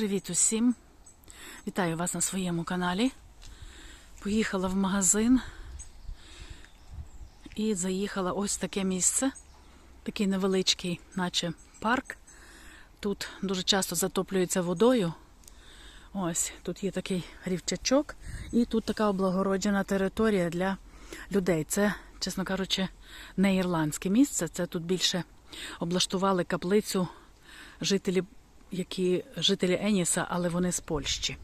Привіт усім! Вітаю вас на своєму каналі. Поїхала в магазин і заїхала ось таке місце, такий невеличкий, наче парк. Тут дуже часто затоплюється водою. Ось тут є такий рівчачок, і тут така облагороджена територія для людей. Це, чесно кажучи, не ірландське місце. Це тут більше облаштували каплицю жителі, які жителі Еніса, але вони з Польщі.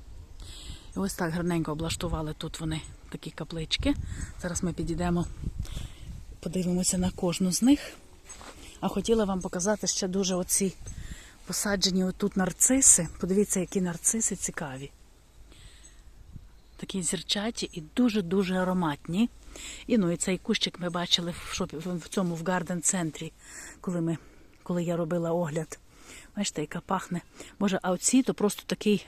І ось так гарненько облаштували тут вони такі каплички. Зараз ми підійдемо, подивимося на кожну з них. А хотіла вам показати ще дуже оці посаджені отут нарциси. Подивіться, які нарциси цікаві. Такі зірчаті і дуже-дуже ароматні. І ну і цей кущик ми бачили в шопі в цьому в гарден центрі, коли коли я робила огляд. Бачите, яка пахне. Боже, а оці то просто такий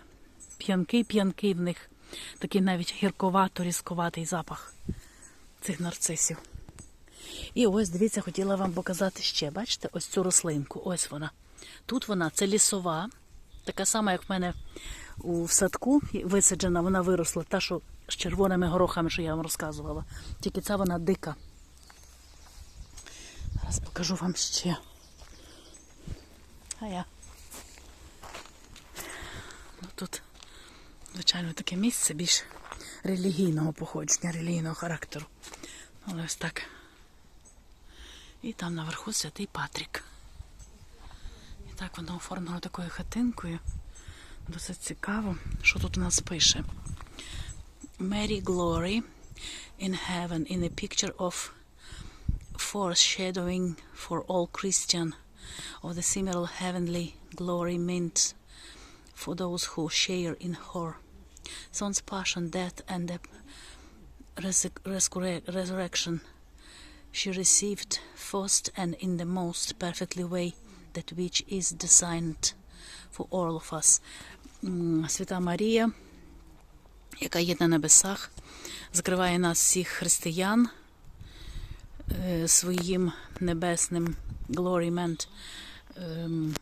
п'янкий-п'янкий в них, такий навіть гірковато різковатий запах цих нарцисів. І ось, дивіться, хотіла вам показати ще. Бачите, ось цю рослинку. Ось вона. Тут вона це лісова, така сама, як в мене у садку висаджена, вона виросла, та, що з червоними горохами, що я вам розказувала. Тільки ця вона дика. Зараз покажу вам ще. А я. Тут, звичайно, таке місце більш релігійного походження, релігійного характеру. Але ось так. І там наверху святий Патрік. І так воно оформлено такою хатинкою. Досить цікаво, що тут у нас пише. Mary Glory in heaven in a picture of foreshadowing for all Christian of the similar heavenly glory meant for those who share in her. Son's passion, death, and the resur- resur- resurrection she received first and in the most perfectly way that which is designed for all of us. Свята Марія, яка є на небесах, закриває нас всіх християн е, своїм небесним. Ем,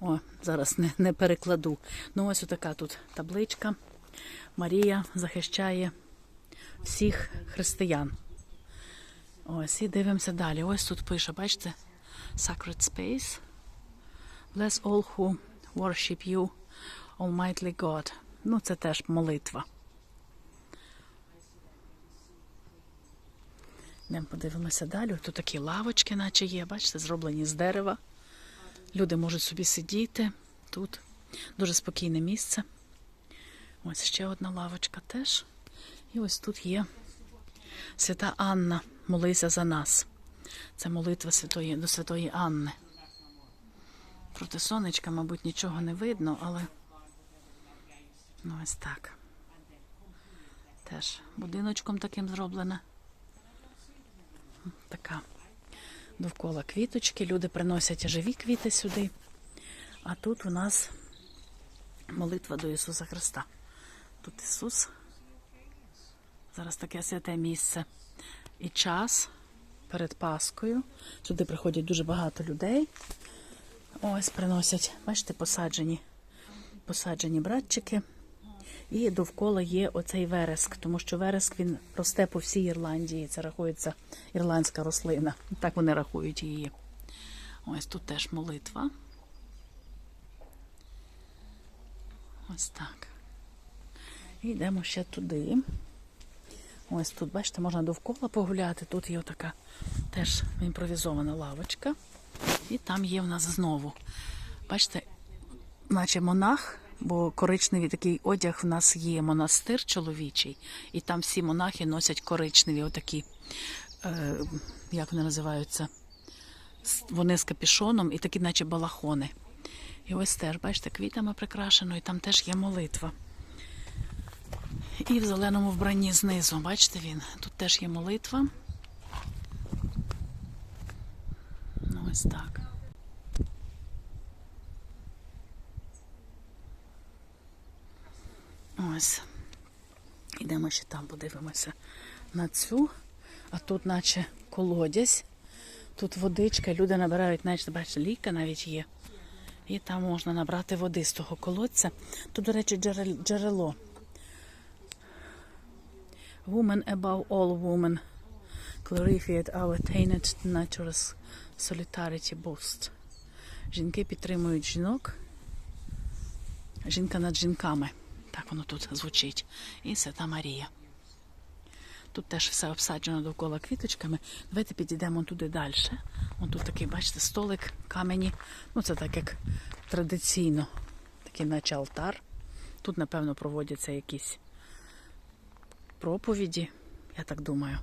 О, зараз не, не перекладу. Ну, ось така тут табличка. Марія захищає всіх християн. Ось, і дивимося далі. Ось тут пише, бачите? Sacred Space. Bless all who worship you, Almighty God. Ну, це теж молитва. Йдемо подивимося далі. Тут такі лавочки, наче є, бачите, зроблені з дерева. Люди можуть собі сидіти тут. Дуже спокійне місце. Ось ще одна лавочка теж. І ось тут є свята Анна, молися за нас. Це молитва святої, до святої Анни. Проти сонечка, мабуть, нічого не видно, але ну ось так. Теж будиночком таким зроблена. Така довкола квіточки. Люди приносять живі квіти сюди. А тут у нас молитва до Ісуса Христа. Тут Ісус. Зараз таке святе місце. І час перед Паскою. Сюди приходять дуже багато людей. Ось приносять, бачите, посаджені, посаджені братчики. І довкола є оцей вереск, тому що вереск він росте по всій Ірландії. Це рахується ірландська рослина. Так вони рахують її. Ось тут теж молитва. Ось так. І йдемо ще туди. Ось тут, бачите, можна довкола погуляти. Тут є така теж імпровізована лавочка. І там є в нас знову. Бачите, наче монах, бо коричневий такий одяг в нас є монастир чоловічий, і там всі монахи носять коричневі, отакі, е, як вони називаються, вони з капішоном і такі, наче балахони. І ось теж, бачите, квітами прикрашено, і там теж є молитва. І в зеленому вбранні знизу, бачите він, тут теж є молитва. Ну, ось так. Ось. Ідемо ще там, подивимося на цю. А тут, наче колодязь. Тут водичка, люди набирають, наче, бачите, ліка навіть є. І там можна набрати води з того колодця. Тут, до речі, джерело. Woman above all women. Clarified our tainted natural solidarity boost. Жінки підтримують жінок. Жінка над жінками. Так воно тут звучить. І Свята Марія. Тут теж все обсаджено довкола квіточками. Давайте підійдемо туди далі. Вон тут такий, бачите, столик, камені. Ну, це так як традиційно, такий наче алтар. Тут, напевно, проводяться якісь проповіді, я так думаю.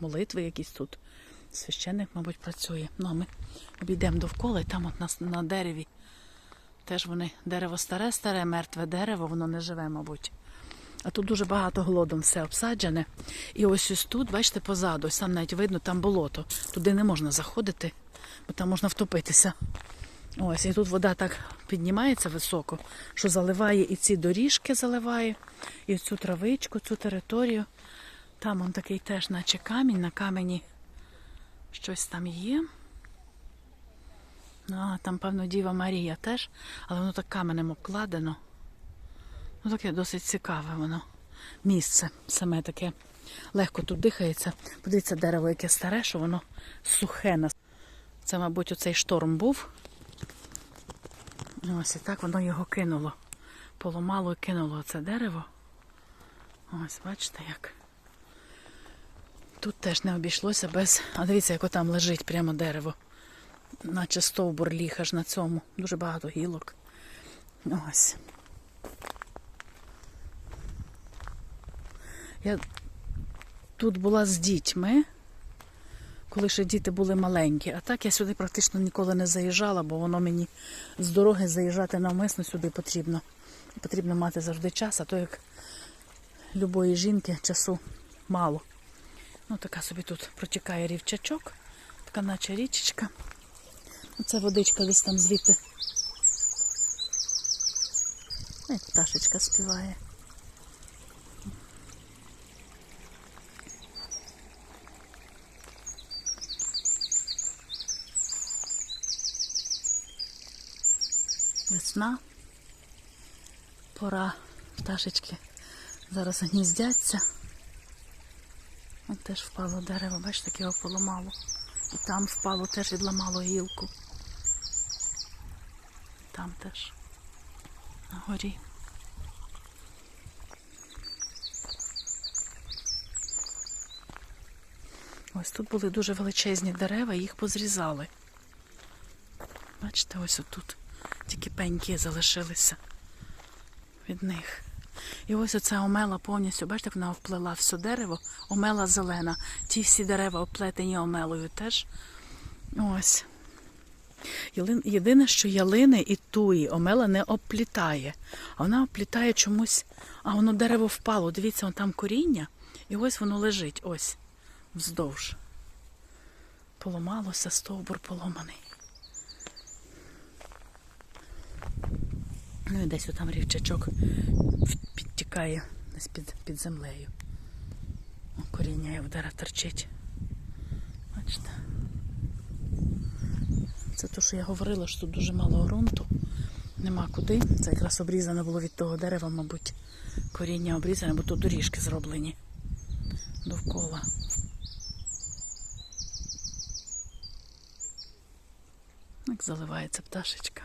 Молитви якісь тут. Священник, мабуть, працює. Ну, а ми обійдемо довкола, і там от нас на дереві. Теж вони дерево старе, старе, мертве дерево, воно не живе, мабуть. А тут дуже багато голодом все обсаджене. І ось ось тут, бачите, позаду, ось там навіть видно, там болото. Туди не можна заходити, бо там можна втопитися. Ось, і тут вода так піднімається високо, що заливає і ці доріжки заливає, і цю травичку, цю територію. Там он такий теж, наче камінь, на камені щось там є. А там, певно, Діва Марія теж, але воно так каменем обкладено. Ну, таке досить цікаве воно. Місце саме таке. Легко тут дихається. Подивіться, дерево, яке старе, що воно сухе. Це, мабуть, оцей шторм був. Ось і так воно його кинуло. Поламало і кинуло це дерево. Ось, бачите як. Тут теж не обійшлося без. А дивіться, як там лежить прямо дерево. Наче стовбур ліг аж на цьому. Дуже багато гілок. Ось. Я тут була з дітьми, коли ще діти були маленькі. А так я сюди практично ніколи не заїжджала, бо воно мені з дороги заїжджати навмисно сюди потрібно. Потрібно мати завжди час, а то як любої жінки часу мало. Ну, така собі тут протікає рівчачок, така наче річечка. Оце водичка десь там звідти. Ой, пташечка співає. Весна. Пора пташечки зараз гніздяться. От теж впало дерево, бачите, таке його поламало. І там впало, теж відламало гілку. Там теж на горі. Ось тут були дуже величезні дерева, їх позрізали. Бачите, ось отут тільки пеньки залишилися від них. І ось оця омела повністю, бачите, вона вплела все дерево, омела зелена. Ті всі дерева оплетені омелою теж. Ось. Єдине, що ялини і туї омела не оплітає. А вона оплітає чомусь, а воно дерево впало. Дивіться, вон там коріння, і ось воно лежить, ось, вздовж. Поламалося, стовбур поломаний. Ну і десь отам рівчачок підтікає десь під, під землею. Коріння як вдара торчить. Бачите? Це те, що я говорила, що тут дуже мало ґрунту. Нема куди. Це якраз обрізано було від того дерева, мабуть, коріння обрізане, бо тут доріжки зроблені довкола. Як заливається пташечка.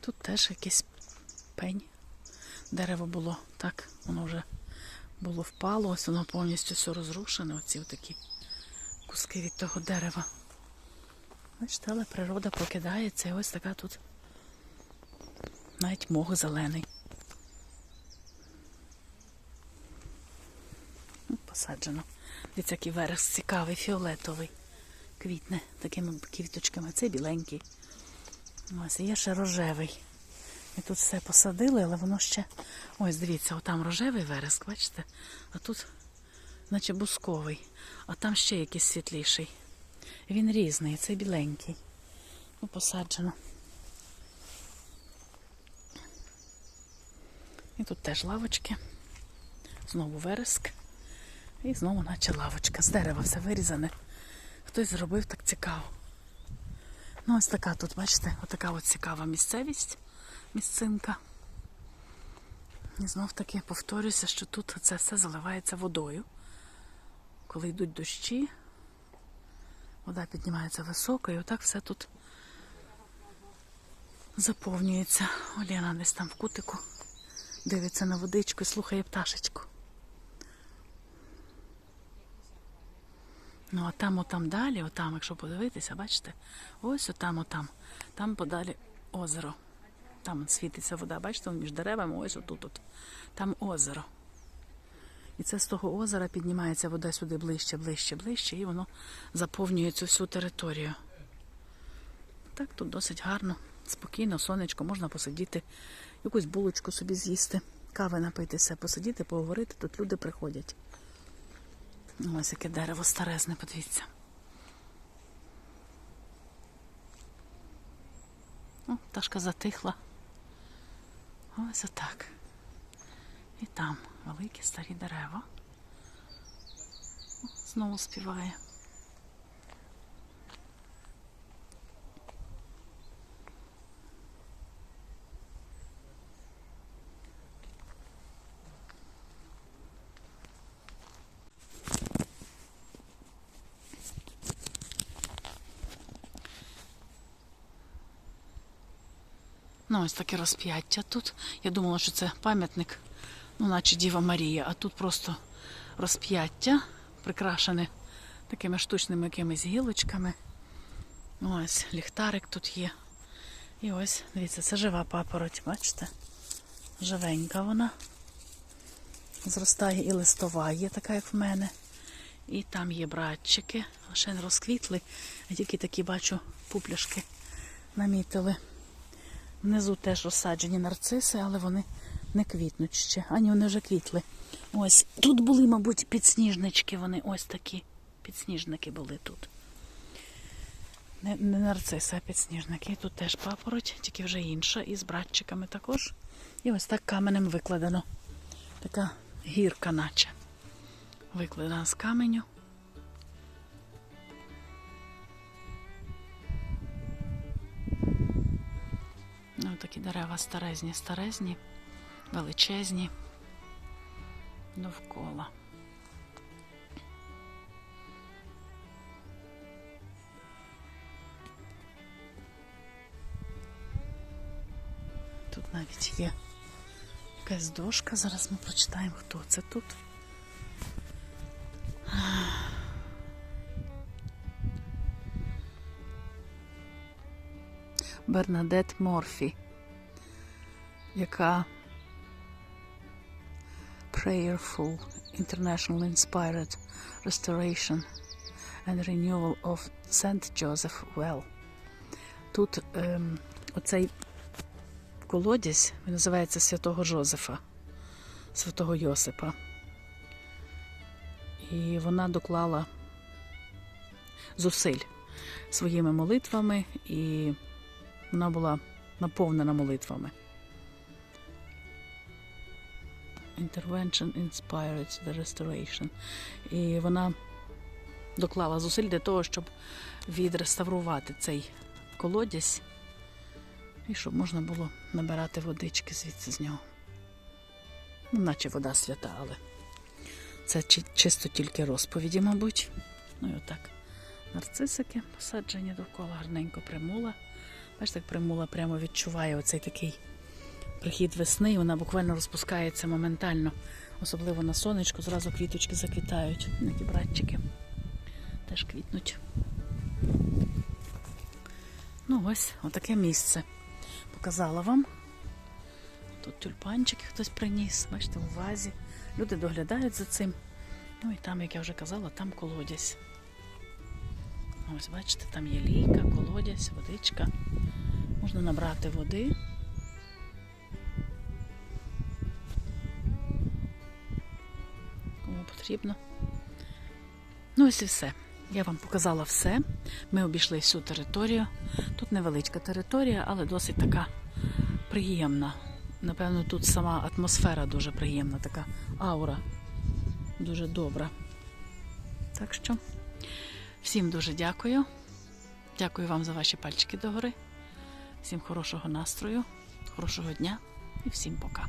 Тут теж якийсь пень. Дерево було так, воно вже було впало, ось воно повністю все розрушене, оці такі куски від того дерева. Бачите, але природа прокидається і ось така тут навіть мох зелений. Ну, Посаджено. Дивіться, який верес цікавий, фіолетовий. Квітне такими квіточками. Це біленький. Ось є ще рожевий. Ми тут все посадили, але воно ще. Ось, дивіться, отам рожевий вереск, бачите? А тут, наче бусковий, а там ще якийсь світліший. Він різний, це біленький. Ну, посаджено. І тут теж лавочки. Знову вереск. І знову наче лавочка. З дерева все вирізане. хтось зробив так цікаво. Ну, ось така тут, бачите, отака от цікава місцевість, місцинка. І знов таки повторюся, що тут це все заливається водою. Коли йдуть дощі, вода піднімається високо, і отак все тут заповнюється. Олена десь там в кутику дивиться на водичку і слухає пташечку. Ну, а там, отам далі, отам, якщо подивитися, бачите, ось отам, отам, там подалі озеро. Там світиться вода, бачите, між деревами, ось отут. От. Там озеро. І це з того озера піднімається вода сюди ближче, ближче, ближче, і воно заповнює цю всю територію. Так тут досить гарно, спокійно, сонечко, можна посидіти, якусь булочку собі з'їсти, кави напитися, посидіти, поговорити. Тут люди приходять. Ось яке дерево старезне, подивіться. О, пташка затихла. Ось отак. І там великі старі дерева. Знову співає. Ну, ось таке розп'яття тут. Я думала, що це пам'ятник, ну, наче Діва Марія, а тут просто розп'яття, прикрашене такими штучними якимись гілочками. Ось ліхтарик тут є. І ось, дивіться, це жива папороть, бачите? Живенька вона. Зростає і листова є, така, як в мене. І там є братчики, ще не розквітли, а тільки такі бачу пупляшки намітили. Внизу теж розсаджені нарциси, але вони не квітнуть ще. Ані вони вже квітли. Ось тут були, мабуть, підсніжнички. Вони ось такі. Підсніжники були тут. Не, не нарциси, а підсніжники. Тут теж папороть, тільки вже інша, і з братчиками також. І ось так каменем викладено. Така гірка, наче. Викладена з каменю. Дерева старезні, старезні, величезні довкола. Тут навіть є якась дошка. Зараз ми прочитаємо, хто це тут. Бернадет Морфі, яка Prayerful International Inspired Restoration and Renewal of St. Joseph Well. Тут ем, оцей колодязь він називається Святого Жозефа, Святого Йосипа. І вона доклала зусиль своїми молитвами і вона була наповнена молитвами. Intervention inspired the restoration. І вона доклала зусиль для того, щоб відреставрувати цей колодязь, і щоб можна було набирати водички звідси з нього. Ну, наче вода свята, але це чи- чисто тільки розповіді, мабуть. Ну і отак. Нарцисики посаджені довкола, гарненько примула. Бачите, як примула прямо відчуває оцей такий прихід весни, і вона буквально розпускається моментально. Особливо на сонечку, зразу квіточки заквітають. Такі братчики теж квітнуть. Ну ось, отаке місце. Показала вам. Тут тюльпанчики хтось приніс, бачите, у вазі. Люди доглядають за цим. Ну і там, як я вже казала, там колодязь. Ось, бачите, там є лійка, колодязь, водичка. Можна набрати води. Потрібно. Ну, ось і все. Я вам показала все. Ми обійшли всю територію. Тут невеличка територія, але досить така приємна. Напевно, тут сама атмосфера дуже приємна, така аура дуже добра. Так що Всім дуже дякую. Дякую вам за ваші пальчики догори. Всім хорошого настрою, хорошого дня і всім пока.